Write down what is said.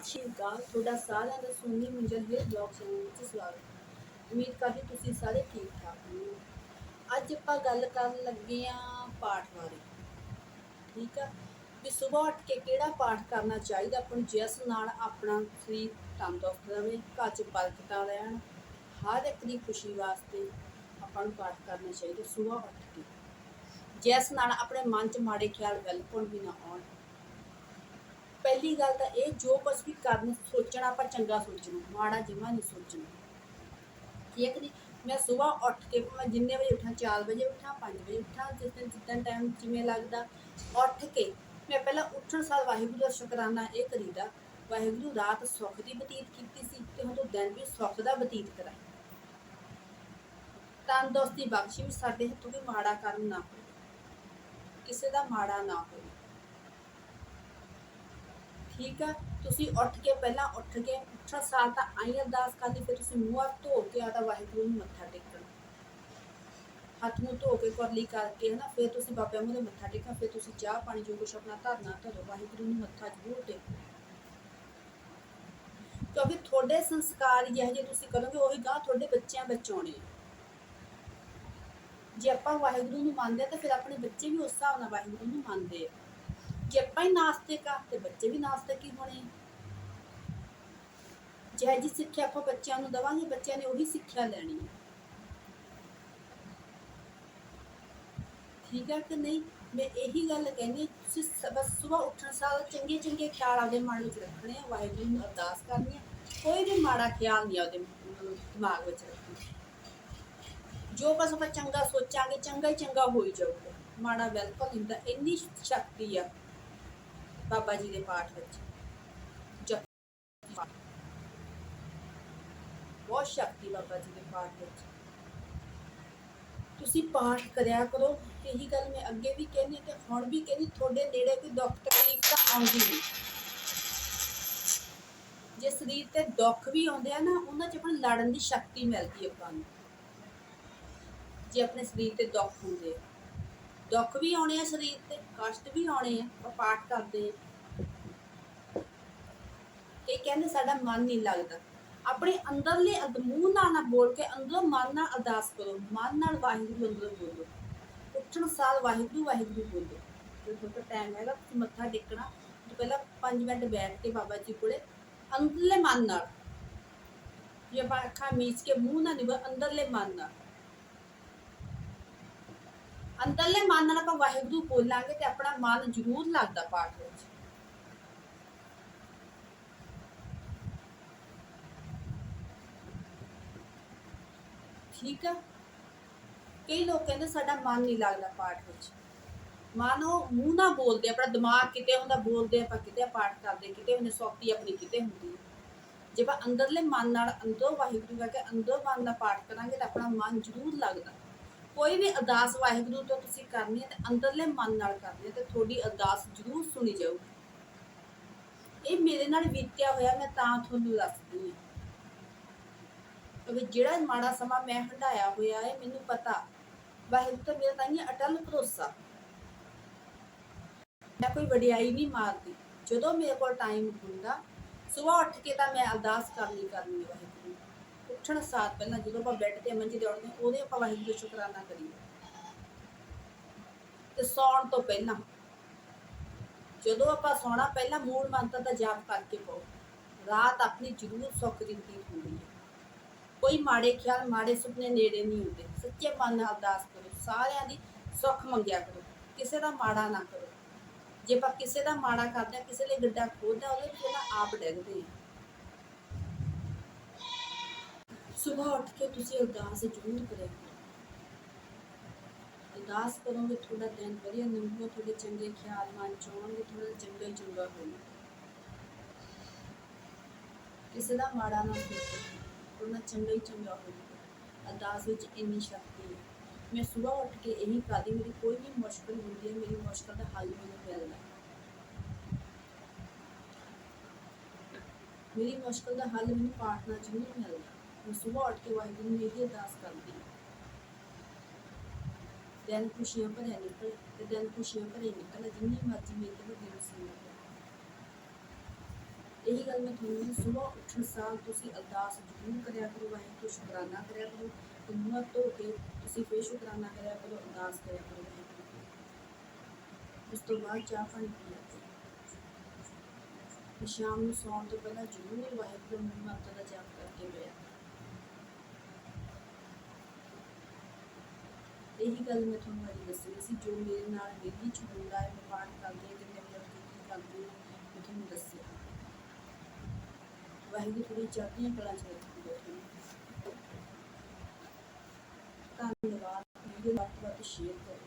ਸਤਿ ਸ਼੍ਰੀ ਅਕਾਲ ਤੁਹਾਡਾ ਸਾਰਿਆਂ ਦਾ ਸੋਨੀ ਮੁੰਜਲ ਦੇ ਬਲੌਗ ਚੈਨਲ ਵਿੱਚ ਸਵਾਗਤ ਉਮੀਦ ਕਰਦੀ ਤੁਸੀਂ ਸਾਰੇ ਠੀਕ ਠਾਕ ਹੋ ਅੱਜ ਆਪਾਂ ਗੱਲ ਕਰਨ ਲੱਗੇ ਆ ਪਾਠ ਬਾਰੇ। ਠੀਕ ਆ? ਵੀ ਸਵੇਰ ਉੱਠ ਕੇ ਕਿਹੜਾ ਪਾਠ ਕਰਨਾ ਚਾਹੀਦਾ? ਆਪਾਂ ਨੂੰ ਜਿਸ ਨਾਲ ਆਪਣਾ ਸਰੀਰ ਤੰਦਰੁਸਤ ਰਹੇ ਘਰ 'ਚ ਬਰਕਤਾਂ ਰਹਿਣ, ਹਰ ਇੱਕ ਦੀ ਖੁਸ਼ੀ ਵਾਸਤੇ ਆਪਾਂ ਨੂੰ ਪਾਠ ਕਰਨਾ ਚਾਹੀਦਾ ਸਵੇਰ ਉੱਠ ਕੇ। ਜਿਸ ਨਾਲ ਆਪਣੇ ਮਨ 'ਚ ਮਾੜੇ ਖਿਆਲ ਬਿਲਕੁਲ ਵੀ ਨਾ ਆਉਣ। ਪਹਿਲੀ ਗੱਲ ਤਾਂ ਇਹ, ਜੋ ਕੁਝ ਵੀ ਕਰਨ ਸੋਚਣਾ, ਆਪਾਂ ਚੰਗਾ ਸੋਚਣਾ, ਮਾੜਾ ਜਮਾ ਨਹੀਂ ਸੋਚਣਾ। ਠੀਕ ਨਹੀਂ ਮੈਂ ਸਵੇਰ ਉੱਠ ਕੇ, ਮੈਂ ਜਿੰਨੇ ਵਜੇ ਉੱਠਾਂ 4 ਵਜੇ ਉੱਠਾਂ 5 ਵਜੇ ਉੱਠਾਂ, ਜਿਸ ਦਿਨ ਜਿੱਦਾਂ ਟਾਈਮ ਜਿਵੇਂ ਲੱਗਦਾ, ਉੱਠ ਕੇ ਮੈਂ ਪਹਿਲਾਂ ਉੱਠਣ ਸਾਰ ਵਾਹਿਗੁਰੂ ਦਾ ਸ਼ੁਕਰਾਨਾ ਇਹ ਕਰੀਦਾ, ਵਾਹਿਗੁਰੂ ਰਾਤ ਸੁੱਖ ਦੀ ਬਤੀਤ ਕੀਤੀ ਸੀ ਤੇ ਹੁਣ ਦਿਨ ਵੀ ਸੁੱਖ ਦਾ ਬਤੀਤ ਕਰਾਂ ਤੰਦਰੁਸਤੀ ਬਖਸ਼ੀ ਵੀ ਸਾਡੇ ਹੱਥੋਂ ਵੀ ਮਾੜਾ ਕਰਨ ਨਾ ਹੋਵੇ। ਕਿਸੇ ਦਾ ਮਾੜਾ ਨਾ ਹੋਵੇ। ਠੀਕ ਆ? ਤੁਸੀਂ ਉੱਠ ਕੇ ਪਹਿਲਾਂ ਉੱਠ ਕੇ ਉੱਠਣ ਸਾਰ ਤਾਂ ਆਈ ਅਰਦਾਸ ਕਰਨੀ ਫਿਰ ਤੁਸੀਂ ਮੂੰਹ ਹੱਥ ਧੋ ਕੇ ਆਦਾ ਵਾਹਿਗੁਰੂ ਨੂੰ ਮੱਥਾ ਟੇਕਣਾ। ਹੱਥ ਮੂੰਹ ਧੋ ਕੇ ਕੁਰਲੀ ਕਰਕੇ ਹਨਾ, ਫਿਰ ਤੁਸੀਂ ਬਾਬਾ ਮੂਹਰੇ ਮੱਥਾ ਟੇਕਣਾ, ਫਿਰ ਤੁਸੀਂ ਚਾਹ ਪਾਣੀ ਜੋ ਕੁਛ ਆਪਣਾ ਧਰਨਾ ਧਰੋ, ਵਾਹਿਗੁਰੂ ਨੂੰ ਮੱਥਾ ਜ਼ਰੂਰ ਟੇਕੋ। ਕਿਉਂਕਿ ਤੁਹਾਡੇ ਸੰਸਕਾਰ ਜਿਹੇ ਜੇ ਤੁਸੀਂ ਕਰੋਗੇ, ਉਹੀ ਗਾਂ ਤੁਹਾਡੇ ਬੱਚਿਆਂ ਵਿੱਚ ਆਉਣੇ ਜੇ ਆਪਾਂ ਵਾਹਿਗੁਰੂ ਨੂੰ ਮੰਨਦੇ ਆ, ਤਾਂ ਫਿਰ ਆਪਣੇ ਬੱਚੇ ਵੀ ਉਸ ਹਿਸਾਬ ਨਾਲ ਵਾਹਿਗੁਰੂ ਨੂੰ ਮੰਨਦੇ ਆ। ਜੇ ਆਪਾਂ ਹੀ ਨਾਸਤਿਕ ਆ ਤੇ ਬੱਚੇ ਵੀ ਨਾਸਤਿਕ ਹੀ ਹੋਣੇ ਜਿਹੇ ਜੀ ਸਿੱਖਿਆ ਆਪਾਂ ਬੱਚਿਆਂ ਨੂੰ ਦਵਾਂਗੇ, ਬੱਚਿਆਂ ਨੇ ਉਹੀ ਸਿੱਖਿਆ ਲੈਣੀ ਹੈ ਠੀਕ ਹੈ ਕਿ ਨਹੀਂ? ਮੈਂ ਇਹੀ ਗੱਲ ਕਹਿੰਦੀ ਤੁਸੀਂ ਬਸ ਸਵੇਰ ਉੱਠਣ ਸਾਰ ਚੰਗੇ ਚੰਗੇ ਖਿਆਲ ਆਪਦੇ ਮਨ ਵਿੱਚ ਰੱਖਣੇ ਆ, ਵਾਹਿਗੁਰੂ ਨੂੰ ਅਰਦਾਸ ਕਰਨੀ ਆ। ਕੋਈ ਵੀ ਮਾੜਾ ਖਿਆਲ ਨਹੀਂ ਆਪਦੇ ਮਤਲਬ ਦਿਮਾਗ ਵਿੱਚ ਰੱਖਣਾ। ਜੋ ਬਸ ਆਪਾਂ ਚੰਗਾ ਸੋਚਾਂਗੇ, ਚੰਗਾ ਹੀ ਚੰਗਾ ਹੋਈ ਜਾਊਗਾ। ਮਾੜਾ ਬਿਲਕੁਲ ਨਹੀਂ ਹੁੰਦਾ, ਇੰਨੀ ਸ਼ਕਤੀ ਆ। ਬਾਬਾ ਜੀ ਦੇ ਪਾਠ ਵਿੱਚ। ਬਹੁਤ ਸ਼ਕਤੀ ਬਾਬਾ ਜੀ ਦੇ ਪਾਠ ਵਿੱਚ। ਤੁਸੀਂ ਪਾਠ ਕਰਿਆ ਕਰੋ। ਇਹੀ ਗੱਲ ਮੈਂ ਅੱਗੇ ਵੀ ਕਹਿੰਦੀ ਤੇ ਹੁਣ ਵੀ ਕਹਿੰਦੀ ਤੁਹਾਡੇ ਨੇੜੇ ਕੋਈ ਦੁੱਖ ਤਕਲੀਫ ਤਾਂ ਆਉਂਦੀ ਨਹੀਂ। ਜੇ ਸਰੀਰ ਤੇ ਦੁੱਖ ਵੀ ਆਉਂਦੇ ਆ ਨਾ, ਉਹਨਾਂ 'ਚ ਆਪਣੀ ਲੜਨ ਦੀ ਸ਼ਕਤੀ ਮਿਲਦੀ ਹੈ ਆਪਾਂ ਨੂੰ। ਜੇ ਆਪਣੇ ਸਰੀਰ ਤੇ ਦੁੱਖ ਹੁੰਦੇ ਆ। ਦੁੱਖ ਵੀ ਆਉਣੇ ਆ ਸਰੀਰ ਤੇ, ਕਸ਼ਟ ਵੀ ਆਉਣੇ ਆ, ਆਪਾਂ ਪਾਠ ਕਰਦੇ ਆ। ਕਈ ਕਹਿੰਦੇ ਸਾਡਾ ਮਨ ਨਹੀਂ ਲੱਗਦਾ। ਆਪਣੇ ਅੰਦਰਲੇ ਅਦ- ਨਾਲ ਨਾ ਬੋਲ ਕੇ ਅੰਦਰੋਂ ਮਨ ਨਾਲ ਅਰਦਾਸ ਕਰੋ। ਮਨ ਨਾਲ ਵਾਹਿਗੁਰੂ ਅੰਦਰੋਂ ਬੋਲੋ। ਉੱਠਣ ਸਾਰ ਵਾਹਿਗੁਰੂ ਵਾਹਿਗੁਰੂ ਬੋਲੋ। ਜੇ ਤੁਹਾਡਾ ਟਾਈਮ ਹੈਗਾ, ਤੁਸੀਂ ਮੱਥਾ ਟੇਕਣਾ। ਪਹਿਲਾਂ 5 ਮਿੰਟ ਬੈਠ ਕੇ ਬਾਬਾ ਜੀ ਕੋਲੇ ਅੰਦਰਲੇ ਮਨ ਨਾਲ। ਜੇ ਅੱਖਾਂ ਮੀਚ ਕੇ ਮੂੰਹ ਨਾਲ ਨਹੀਂ ਅੰਦਰਲੇ ਮਨ ਨਾਲ। ਅੰਦਰਲੇ ਮਨ ਨਾਲ ਆਪਾਂ ਵਾਹਿਗੁਰੂ ਬੋਲਾਂਗੇ ਤੇ ਆਪਣਾ ਮਨ ਜ਼ਰੂਰ ਲੱਗਦਾ ਪਾਠ ਵਿੱਚ। ਠੀਕ ਆ? ਕਈ ਲੋਕ ਕਹਿੰਦੇ ਸਾਡਾ ਮਨ ਨਹੀਂ ਲੱਗਦਾ ਪਾਠ ਵਿੱਚ। ਮਨ ਉਹ ਮੂੰਹ ਨਾਲ ਬੋਲਦੇ ਆਪਣਾ ਦਿਮਾਗ ਕਿਤੇ ਹੁੰਦਾ ਬੋਲਦੇ ਆਪਾਂ ਕਿਤੇ ਪਾਠ ਕਰਦੇ, ਕਿਤੇ ਹੁੰਦੇ ਸੌਖੀ ਆਪਣੀ ਕਿਤੇ ਹੁੰਦੀ ਹੈ। ਜੇ ਆਪਾਂ ਅੰਦਰਲੇ ਮਨ ਨਾਲ, ਅੰਦਰੋਂ ਵਾਹਿਗੁਰੂ ਕਰਕੇ ਅੰਦਰੋਂ ਮਨ ਦਾ ਪਾਠ ਕਰਾਂਗੇ ਤਾਂ ਆਪਣਾ ਮਨ ਜ਼ਰੂਰ ਲੱਗਦਾ। ਕੋਈ ਵੀ ਅਰਦਾਸ ਵਾਹਿਗੁਰੂ ਤੋਂ ਤੁਸੀਂ ਕਰਨੀ ਹੈ ਤੇ ਅੰਦਰਲੇ ਮਨ ਨਾਲ ਕਰਨੀ ਹੈ ਤੇ ਤੁਹਾਡੀ ਅਰਦਾਸ ਜ਼ਰੂਰ ਸੁਣੀ ਜਾਊਗੀ। ਇਹ ਮੇਰੇ ਨਾਲ ਬੀਤਿਆ ਹੋਇਆ, ਮੈਂ ਤਾਂ ਤੁਹਾਨੂੰ ਦੱਸਦੀ ਹਾਂ। ਕਿਉਂਕਿ ਜਿਹੜਾ ਮਾੜਾ ਸਮਾਂ ਮੈਂ ਹੰਡਾਇਆ ਹੋਇਆ ਹੈ ਮੈਨੂੰ ਪਤਾ। ਵਾਹਿਗੁਰੂ ਤਾਂ ਮੇਰਾ ਤਾਂ ਅਟਲ ਭਰੋਸਾ। ਮੈਂ ਕੋਈ ਵਡਿਆਈ ਨਹੀਂ ਮਾਰਦੀ। ਜਦੋਂ ਮੇਰੇ ਕੋਲ ਟਾਈਮ ਹੁੰਦਾ ਸਵੇਰ ਉੱਠ ਕੇ ਤਾਂ ਮੈਂ ਅਰਦਾਸ ਕਰਨੀ ਕਰਨੀ ਵਾਹਿਗੁਰੂ। ਉੱਠਣ ਸਾਰ ਪਹਿਲਾਂ ਜਦੋਂ ਆਪਾਂ ਬੈੱਡ ਤੇ ਮੰਜੇ ਤੇ ਉੱਠਦੇ ਉਹਦੇ ਆਪਾਂ ਵਾਹਿਗੁਰੂ ਦਾ ਸ਼ੁਕਰਾਨਾ ਕਰੀਏ। ਤੇ ਸੌਣ ਤੋਂ ਪਹਿਲਾਂ, ਜਦੋਂ ਆਪਾਂ ਸੌਣਾ, ਪਹਿਲਾਂ ਮੂਲ ਮੰਤਰ ਦਾ ਜਾਪ ਕਰਕੇ ਪਾਓ। ਰਾਤ ਆਪਣੀ ਜ਼ਰੂਰ ਸੁੱਖ ਦੀ ਹੁੰਦੀ ਹੈ। ਕੋਈ ਮਾੜੇ ਖਿਆਲ, ਮਾੜੇ ਸੁਪਨੇ ਨੇੜੇ ਨਹੀਂ ਹੁੰਦੇ। ਸੱਚੇ ਮਨ ਨਾਲ ਅਰਦਾਸ ਕਰੋ, ਸਾਰਿਆਂ ਦੀ ਸੁੱਖ ਮੰਗਿਆ ਕਰੋ, ਕਿਸੇ ਦਾ ਮਾੜਾ ਨਾ ਕਰੋ। ਜੇ ਆਪਾਂ ਕਿਸੇ ਦਾ ਮਾੜਾ ਕਰਦੇ ਹਾਂ, ਕਿਸੇ ਲਈ ਗੱਡਾ ਖੋਦਦਾ ਉਹਦੇ ਵਿੱਚ ਪਹਿਲਾਂ ਆਪ ਡਿੱਗਦੇ ਆ ਸਵੇਰ ਉੱਠ ਕੇ ਤੁਸੀਂ ਅਰਦਾਸ ਜ਼ਰੂਰ ਕਰਿਆ ਅਰਦਾਸ ਕਰੋਗੇ ਤੁਹਾਡਾ ਦਿਨ ਵਧੀਆ ਲੰਘੂਗਾ ਤੁਹਾਡੇ ਚੰਗੇ ਖਿਆਲ ਮਨ ਚ ਆਉਣਗੇ ਤੁਹਾਡਾ ਚੰਗਾ ਹੀ ਚੰਗਾ ਹੋਊਗਾ ਕਿਸੇ ਦਾ ਮਾੜਾ ਨਾ ਸੋਚੋ। ਉਹਨਾਂ ਚੰਗਾ ਹੀ ਚੰਗਾ ਹੋਊਗਾ ਅਰਦਾਸ ਵਿੱਚ ਇੰਨੀ ਸ਼ਕਤੀ ਹੈ। ਮੈਂ ਸਵੇਰ ਉੱਠ ਕੇ ਇਹੀ ਕਰਦੀ ਮੇਰੀ ਕੋਈ ਵੀ ਮੁਸ਼ਕਲ ਹੁੰਦੀ ਹੈ, ਮੇਰੀ ਮੁਸ਼ਕਲ ਦਾ ਹੱਲ ਮੈਨੂੰ ਮਿਲਦਾ ਮੇਰੀ ਮੁਸ਼ਕਲ ਦਾ ਹੱਲ ਮੈਨੂੰ ਪਾਠ ਨਾਲ ਜ਼ਰੂਰ ਮਿਲਦਾ ਮੈਂ ਸਵੇਰ ਉੱਠ ਕੇ ਵਾਹਿਗੁਰੂ ਨੂੰ ਇਹੀ ਅਰਦਾਸ ਕਰਦੀ ਹਾਂ। ਦਿਨ ਖੁਸ਼ੀਆਂ ਭਰਿਆ ਨਿਕਲ, ਤੇ ਦਿਨ ਖੁਸ਼ੀਆਂ ਭਰੇ ਨਿਕਲ, ਜਿੰਨੀ ਮਰਜ਼ੀ ਮੇਰੇ ਤੇ ਵੱਡੀ ਮੁਸੀਬਤ ਹੈ ਇਹੀ ਗੱਲ ਮੈਂ ਤੁਹਾਨੂੰ ਸਵੇਰ ਉੱਠਣ ਸਾਰ ਤੁਸੀਂ ਅਰਦਾਸ ਜ਼ਰੂਰ ਕਰਿਆ ਕਰੋ, ਵਾਹਿਗੁਰੂ ਸ਼ੁਕਰਾਨਾ ਕਰਿਆ ਕਰੋ ਤੇ ਮੂੰਹ ਧੋ ਕੇ ਤੁਸੀਂ ਫੇਰ ਸ਼ੁਕਰਾਨਾ ਕਰਿਆ ਕਰੋ, ਅਰਦਾਸ ਕਰਿਆ ਕਰੋ, ਵਾਹਿਗੁਰੂ ਦੀ। ਉਸ ਤੋਂ ਬਾਅਦ ਚਾਹ ਪਾਣੀ ਪੀਆ ਕਰੋ। ਤੇ ਸ਼ਾਮ ਨੂੰ ਸੌਣ ਤੋਂ ਪਹਿਲਾਂ ਜ਼ਰੂਰ ਵਾਹਿਗੁਰੂ ਨੂੰ ਮੰਤਰ ਦਾ ਜਾਪ ਕਰਕੇ ਲਿਆ ਇਹੀ ਗੱਲ ਮੈਂ ਤੁਹਾਨੂੰ ਅੱਜ ਦੱਸਣੀ ਸੀ, ਜੋ ਮੇਰੇ ਨਾਲ ਡੇਲੀ ਚ ਹੁੰਦਾ ਹੈ, ਮੈਂ ਪਾਠ ਕਰਦੀ ਹਾਂ ਤੇ ਮੈਂ ਮਤਲਬ ਕੀ ਕਰਦੀ ਹਾਂ ਮੈਂ ਤੁਹਾਨੂੰ ਵਾਹਿਗੁਰੂ ਥੋੜੀ ਚੜ੍ਹਦੀਆਂ ਕਲਾ ਚ ਰੱਖੀ ਧੰਨਵਾਦ, ਵੀਡੀਓ ਵੱਧ ਤੋਂ ਵੱਧ ਸ਼ੇਅਰ ਕਰੋ।